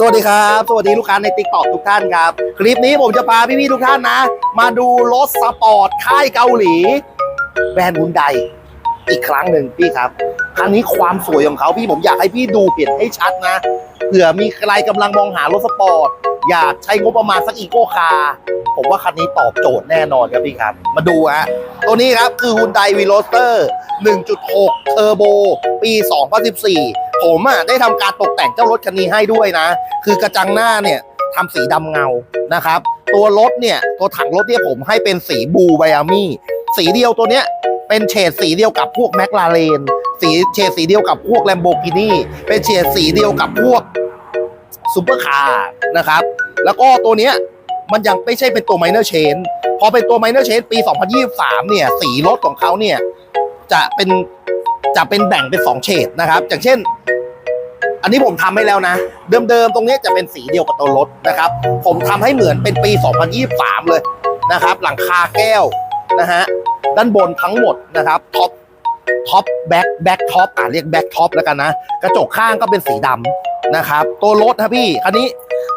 สวัสดีครับ สวัสดีลูกค้าในติ๊กต็อกทุกท่านครับ คลิปนี้ผมจะพาพี่ๆทุกท่านนะ มาดูรถสปอร์ตค่ายเกาหลี แบรนด์ฮุนไดอีกครั้งหนึ่งพี่ครับคันนี้ความสวยของเขาพี่ผมอยากให้พี่ดูเห็นให้ชัดนะเผื่อมีใครกำลังมองหารถสปอร์ต อยากใช้งบประมาณสักอีโก้คาผมว่าคันนี้ตอบโจทย์แน่นอนครับพี่ครับ มาดูฮะตัวนี้ครับคือ Hyundai v e l o s t e r 1.6 Turbo ปี 2014 ผมอะได้ทำการตกแต่งเจ้ารถคันนี้ให้ด้วยนะ คือกระจังหน้าเนี่ยทำสีดำเงานะครับ ตัวรถเนี่ยตัวถังรถเนี่ยผมให้เป็นสีบูไบอามี่สีเดียวตัวเนี้ยเป็นเฉดสีเดียวกับพวกแมคลาเรนสีเฉดสีเดียวกับพวกแลมโบกินีเป็นเฉดสีเดียวกับพวกซูเปอร์คาร์นะครับ แล้วก็ตัวเนี้ยมันยังไม่ใช่เป็นตัว minor change พอเป็นตัว minor change ปี 2023 เนี่ย สีรถของเขาเนี่ย จะเป็น จะเป็นแบ่งเป็นสองเฉดนะครับ อย่างเช่น อันนี้ผมทำให้แล้วนะ เดิมๆตรงนี้จะเป็นสีเดียวกับตัวรถนะครับ ผมทำให้เหมือนเป็นปี 2023 เลยนะครับ หลังคาแก้วนะฮะด้านบนทั้งหมดนะครับท็อปท็อปแบ็คแบ็คท็อปอ่าเรียกแบ็คท็อปแล้วกันนะ กระจกข้างก็เป็นสีดำนะครับ ตัวรถนะพี่คันนี้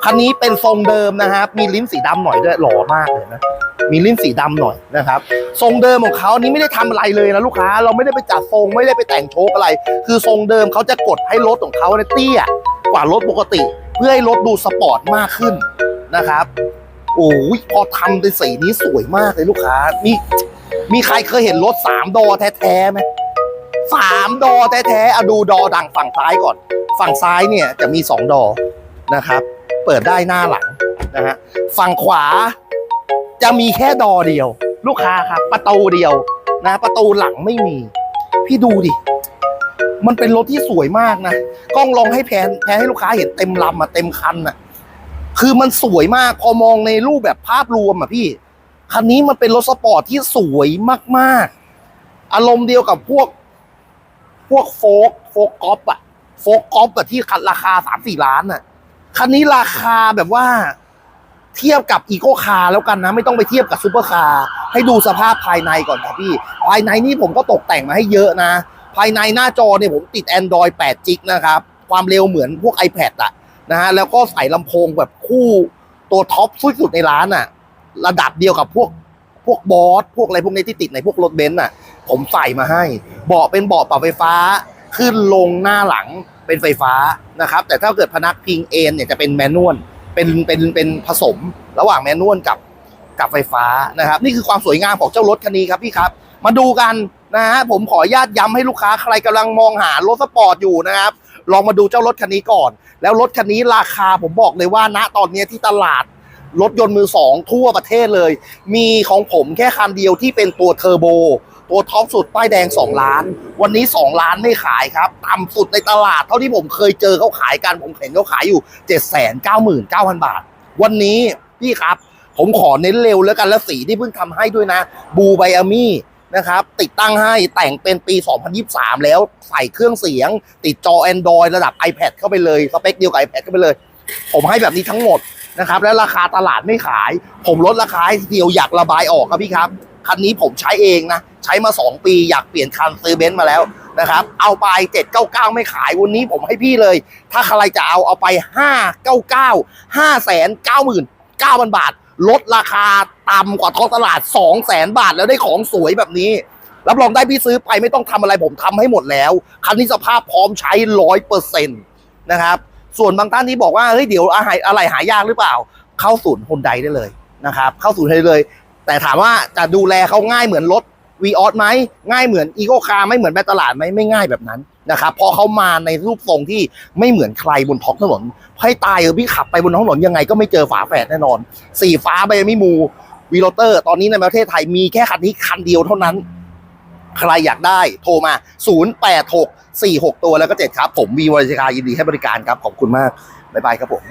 คันนี้เป็นทรงเดิมนะครับ มีลิ้นสีดำหน่อยด้วยหล่อมากเลยนะ มีลิ้นสีดำหน่อยนะครับ ทรงเดิมของเขาอันนี้ไม่ได้ทำอะไรเลยนะลูกค้า เราไม่ได้ไปจัดทรงไม่ได้ไปแต่งโชคอะไร คือทรงเดิมเขาจะกดให้รถของเขาเนี่ยเตี้ยกว่ารถปกติ เพื่อให้รถดูสปอร์ตมากขึ้นนะครับโอ้ยพอทำเป็นสีนี้สวยมากเลยลูกค้า มีมีใครเคยเห็นรถสามดอแท้ๆไหมสามดอแท้ๆเอาดูดอดังฝั่งซ้ายก่อน ฝั่งซ้ายเนี่ยจะมีสองดอนะครับ เปิดได้หน้าหลังนะฮะฝั่งขวา จะมีแค่ดอเดียว ลูกค้าครับประตูเดียวนะ ประตูหลังไม่มี พี่ดูดิ มันเป็นรถที่สวยมากนะกล้องลองให้แพนแพนให้ลูกค้าเห็นเต็มลำอะเต็มคันอะคือมันสวยมากพอมองในรูปแบบภาพรวมอะพี่คันนี้มันเป็นรถสปอร์ตที่สวยมากๆ อารมณ์เดียวกับพวก พวกโฟกโฟกกอล์ฟอะโฟกกอล์ฟแบบที่คันราคาสามสี่ล้านอะคันนี้ราคาแบบว่า เทียบกับอีโ c คาร์แล้วกันนะ ไม่ต้องไปเทียบกับซูเปอร์คาร์ให้ดูสภาพภายในก่อนครับพี่ ภายในนี่ผมก็ตกแต่งมาให้เยอะนะ ภายในหน้าจอเนี่ยผมติด Android 8จิกนะครับ ความเร็วเหมือนพวก iPad อะนะฮะแล้วก็ใส่ลำโพงแบบคู่ตัวท็อปสุดๆในร้านอะระดับเดียวกับพวกพวกบอสพวกอะไรพวกนี้ที่ติดในพวกรถเบนซ์อะผมใส่มาให้ เบาะเป็นเบาะปรับไฟฟ้า ขึ้นลงหน้าหลังเป็นไฟฟ้านะครับ แต่ถ้าเกิดพนักพิงเอนเนี่ยจะเป็นแมนนวล เป็นเป็นเป็นผสมระหว่างแมนนวลกับกับไฟฟ้านะครับ นี่คือความสวยงามของเจ้ารถคันนี้ครับพี่ครับ มาดูกันนะฮะผมขออนุญาตย้ำให้ลูกค้าใครกำลังมองหารถสปอร์ตอยู่นะครับ ลองมาดูเจ้ารถคันนี้ก่อน แล้วรถคันนี้ราคาผมบอกเลยว่าณตอนนี้ที่ตลาดรถยนต์มือสองทั่วประเทศเลย มีของผมแค่คันเดียวที่เป็นตัวเทอร์โบ ตัวท็อปสุดป้ายแดง 2 ล้าน วันนี้ 2 ล้านไม่ขายครับ ต่ำสุดในตลาดเท่าที่ผมเคยเจอเขาขายกัน ผมเห็นเขาขายอยู่ 799,000 บาท วันนี้พี่ครับ ผมขอเน้นเร็วแล้วกันและสีที่เพิ่งทำให้ด้วยนะ บูไบอามี่นะครับติดตั้งให้แต่งเป็นปี 2023 แล้วใส่เครื่องเสียง ติดจอ Android ระดับ iPad เข้าไปเลยสเปคเดียวกับ iPad เข้าไปเลย ผมให้แบบนี้ทั้งหมดนะครับและราคาตลาดไม่ขาย ผมลดราคาให้เดียวอยากระบายออกครับพี่ครับ คันนี้ผมใช้เองนะ ใช้มา 2 ปีอยากเปลี่ยนคันซื้อเบนซ์มาแล้วนะครับ เอาไป 799 ไม่ขายวันนี้ผมให้พี่เลย ถ้าใครจะเอาเอาไป 599 599,000 บาท ลดราคาต่ำกว่าท้องตลาด 200,000 บาทแล้วได้ของสวยแบบนี้ รับรองได้พี่ซื้อไปไม่ต้องทำอะไรผมทำให้หมดแล้ว คันนี้สภาพพร้อมใช้ร้อยเปอร์เซ็นต์นะครับ ส่วนบางท่านที่บอกว่าเฮ้ยเดี๋ยวอะไรหายากหรือเปล่า เข้าศูนย์ฮุนไดได้เลยนะครับ เข้าศูนย์ได้เลย แต่ถามว่าจะดูแลเขาง่ายเหมือนรถวีออสไหมง่ายเหมือนอีโ c คาร์ไม่เหมือนแบตตลาดไหมไม่ง่ายแบบนั้นนะครับพอเขามาในรูปทรงที่ไม่เหมือนใครบนท้องถนนให้ตายเออพี่ขับไปบนท้องถนนยังไงก็ไม่เจอฝาแฝดแน่นอน สีฟ้าใบมิมูวีโรเตอร์ ตอนนี้ในประเทศไทยมีแค่คันนี้คันเดียวเท่านั้น ใครอยากได้โทรมา 086 46 ตัวแล้วก็ 7 ครับ ผมวีวรชิกายินดีให้บริการครับ ขอบคุณมาก บ๊ายบายครับผม